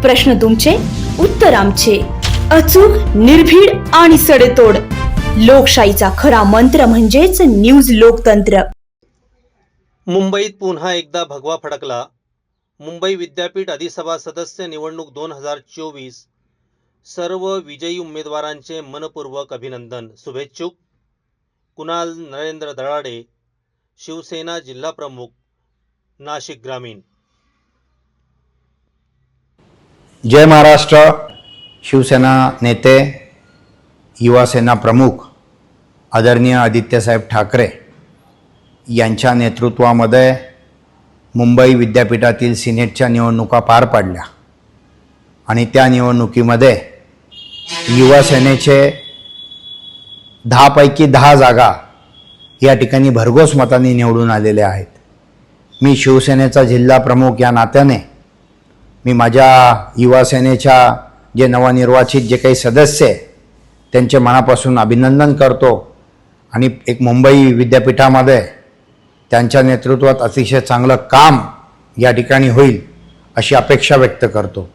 प्रश्न तुमचे उत्तर आमचे. अचूक निर्भीड आणि सडेतोड. लोकशाहीचा खरा मंत्र म्हणजेच न्यूज लोकतंत्र. मुंबईत पुन्हा एकदा भगवा फडकला. मुंबई विद्यापीठ अधिसभा सदस्य निवडणूक दोन हजार चोवीस. सर्व विजयी उमेदवारांचे मनपूर्वक अभिनंदन शुभेच्छुक. कुणाल नरेंद्र दराडे शिवसेना जिल्हाप्रमुख नाशिक ग्रामीण. जय महाराष्ट्र शिवसेना नेते युवासेना प्रमुख आदरणीय आदित्यसाहेब ठाकरे यांच्या नेतृत्वामध्ये मुंबई विद्यापीठातील सिनेटच्या निवडणुका पार पाडल्या. आणि त्या निवडणुकीमध्ये युवासेनेचे दहापैकी दहा जागा या ठिकाणी भरघोस मतांनी निवडून आलेल्या आहेत. मी शिवसेनेचा जिल्हा प्रमुख या नात्याने मी माझ्या युवासेनेच्या जे नवनिर्वाचित जे काही सदस्य आहे त्यांचे मनापासून अभिनंदन करतो. आणि एक मुंबई विद्यापीठामध्ये त्यांच्या नेतृत्वात अतिशय चांगलं काम या ठिकाणी होईल अशी अपेक्षा व्यक्त करतो.